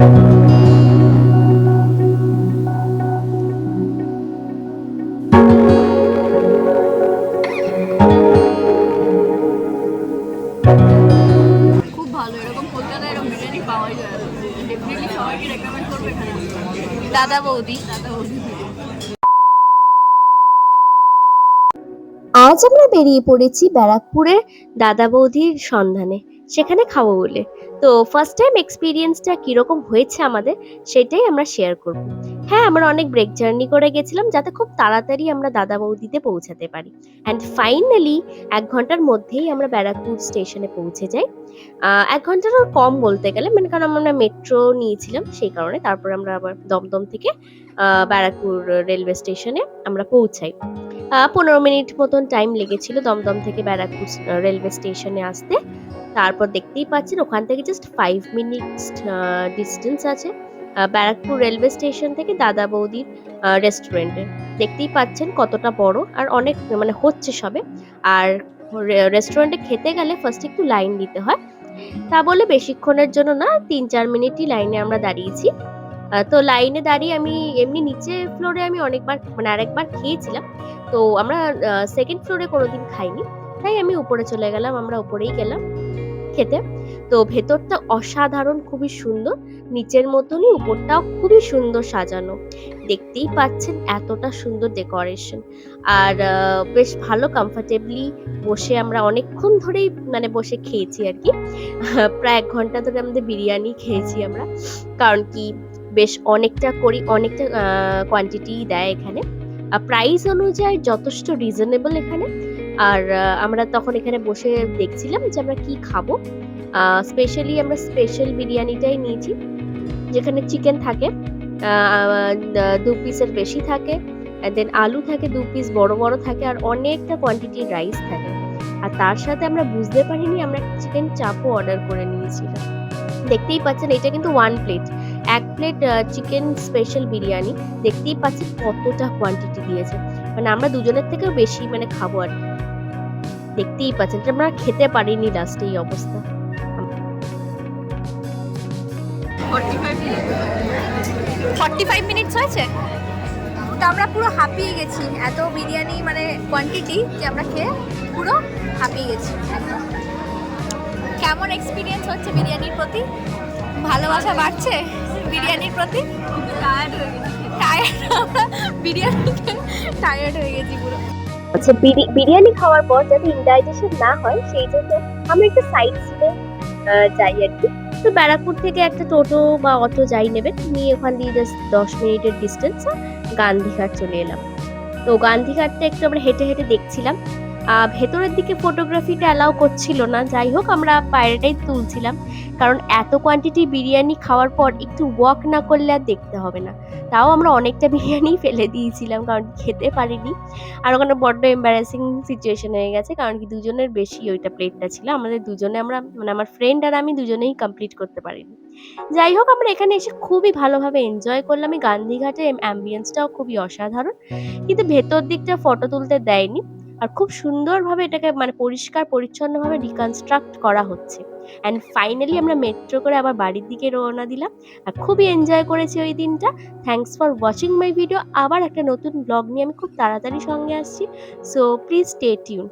আজ আমরা বেরিয়ে পড়েছি ব্যারাকপুরের দাদা বৌদির সন্ধানে। সেখানে খাব বলে। তো ফার্স্ট টাইম এক্সপিরিয়েন্সটা কীরকম হয়েছে আমাদের, সেটাই আমরা শেয়ার করব। হ্যাঁ আমরা অনেক ব্রেক জার্নি করে গেছিলাম যাতে খুব তাড়াতাড়ি আমরা দাদা বৌদিতে পৌঁছাতে পারি। অ্যান্ড ফাইনালি এক ঘণ্টার মধ্যেই আমরা ব্যারাকপুর স্টেশনে পৌঁছে যাই। এক ঘন্টারও কম বলতে গেলে মানে কারণ আমরা মেট্রো নিয়েছিলাম, সেই কারণে তারপর আমরা আবার দমদম থেকে ব্যারাকপুর রেলওয়ে স্টেশনে আমরা পৌঁছাই। পনেরো মিনিট মতন টাইম লেগেছিল দমদম থেকে ব্যারাকপুর রেলওয়ে স্টেশনে আসতে। তারপর দেখতেই পাচ্ছেন ওখান থেকে জাস্ট ফাইভ মিনিটস ডিস্টেন্স আছে ব্যারাকপুর রেলওয়ে স্টেশন থেকে দাদা বৌদির রেস্টুরেন্টে দেখতেই পাচ্ছেন কতটা বড় আর অনেক মানে হচ্ছে সবে। আর রেস্টুরেন্টে খেতে গেলে ফার্স্ট একটু লাইন দিতে হয়। তা বলে বেশিক্ষণের জন্য না, তিন চার মিনিটই লাইনে আমরা দাঁড়িয়েছি। তো লাইনে দাঁড়িয়ে আমি এমনি নিচে ফ্লোরে আমি অনেকবার মানে আরেকবার খেয়েছিলাম। তো আমরা সেকেন্ড ফ্লোরে কোনোদিন খাইনি। তাই আমি উপরে চলে গেলাম, আমরা উপরেই গেলাম। খেতে। তো ভেতরটা অসাধারণ, খুবই সুন্দর। নিচের মতনই, উপরটাও খুবই সুন্দর সাজানো। দেখতেই পাচ্ছেন এতটা সুন্দর ডেকোরেশন। আর বেশ ভালো কমফর্টেবলি বসে আমরা অনেকক্ষণ ধরেই মানে বসে খেয়েছি আর কি। প্রায় এক ঘণ্টা ধরে আমাদের বিরিয়ানি খেয়েছি আমরা। কারণ কি, বেশ অনেকটা করি, অনেকটা কোয়ান্টিটি দেয় এখানে। প্রাইস অনুযায়ী যথেষ্ট রিজনেবল এখানে। আর আমরা তখন এখানে বসে দেখছিলাম যে আমরা কি খাব। স্পেশালি আমরা স্পেশাল বিরিয়ানিটাই নিয়েছি, যেখানে চিকেন থাকে দু পিসের বেশি থাকে দেন আলু থাকে দু পিস বড় বড় থাকে, আর অনেকটা কোয়ান্টিটির রাইস থাকে। আর তার সাথে আমরা বুঝতে পারিনি, আমরা চিকেন চাপও অর্ডার করে নিয়েছিলাম। দেখতেই পাচ্ছেন, এটা কিন্তু ওয়ান প্লেট এক প্লেট চিকেন স্পেশাল বিরিয়ানি, দেখতেই পাচ্ছেন কতটা কোয়ান্টিটি দিয়েছে। মানে আমরা দুজনের থেকেও বেশি মানে খাব আর কি। দেখতেই পাচ্ছেন এটা আমরা খেতে পারিনি লাস্টে এই অবস্থা। ফর্টি ফাইভ মিনিটস হয়েছে? তো আমরা পুরো হাঁপিয়ে গেছি। এত বিরিয়ানি মানে কোয়ান্টিটি যে আমরা খেয়ে পুরো হাঁপিয়ে গেছি। একদম কেমন এক্সপিরিয়েন্স হচ্ছে বিরিয়ানির প্রতি? ভালোবাসা বাড়ছে বিরিয়ানির প্রতি? টায়ার্ড হয়ে গেছি। টায়ার্ড বিরিয়ানি টায়ার্ড হয়ে গেছি পুরো। আচ্ছা বিরি- বিরিয়ানি খাওয়ার পর যাতে ইনডাইজেশন না হয়, সেই জন্য আমরা একটা সাইড সিনে যাই আর কি। তো ব্যারাকপুর থেকে একটা টোটো বা অটো যাই নেবেন নিয়ে ওখান দিয়ে জাস্ট দশ মিনিটের ডিস্টেন্স গান্ধীঘাট চলে এলাম। তো গান্ধীঘাটটা একটু আমরা হেঁটে হেঁটে দেখছিলাম। ভেতরের দিকে ফটোগ্রাফিটা অ্যালাউ করছিল না। যাই হোক, আমরা বাইরেটাই তুলছিলাম। কারণ এত কোয়ান্টিটি বিরিয়ানি খাওয়ার পর একটু ওয়াক না করলে আর দেখতে হবে না। তাও আমরা অনেকটা বিরিয়ানি ফেলে দিয়েছিলাম, কারণ খেতে পারিনি। আর ওখানে বড্ড এম্বারাসিং সিচুয়েশন হয়ে গেছে, কারণ কি দুজনের বেশি ওইটা প্লেটটা ছিল। আমাদের দুজনে, আমরা মানে আমার ফ্রেন্ড আর আমি দুজনেই কমপ্লিট করতে পারিনি। যাই হোক, আমরা এখানে এসে খুবই ভালোভাবে এনজয় করলাম। এই গান্ধীঘাটের অ্যাম্বিয়েন্সটাও খুবই অসাধারণ। কিন্তু ভেতর দিকটা ফটো তুলতে দেয়নি। আর খুব সুন্দরভাবে এটাকে মানে পরিষ্কার, পরিচ্ছন্নভাবে রিকনস্ট্রাক্ট করা হচ্ছে। অ্যান্ড ফাইনালি আমরা মেট্রো করে আবার বাড়ির দিকে রওনা দিলাম। আর খুবই এনজয় করেছি ওই দিনটা। Thanks for watching my video আবার একটা নতুন ব্লগ নিয়ে আমি খুব তাড়াতাড়ি সঙ্গে আসছি। So please stay tune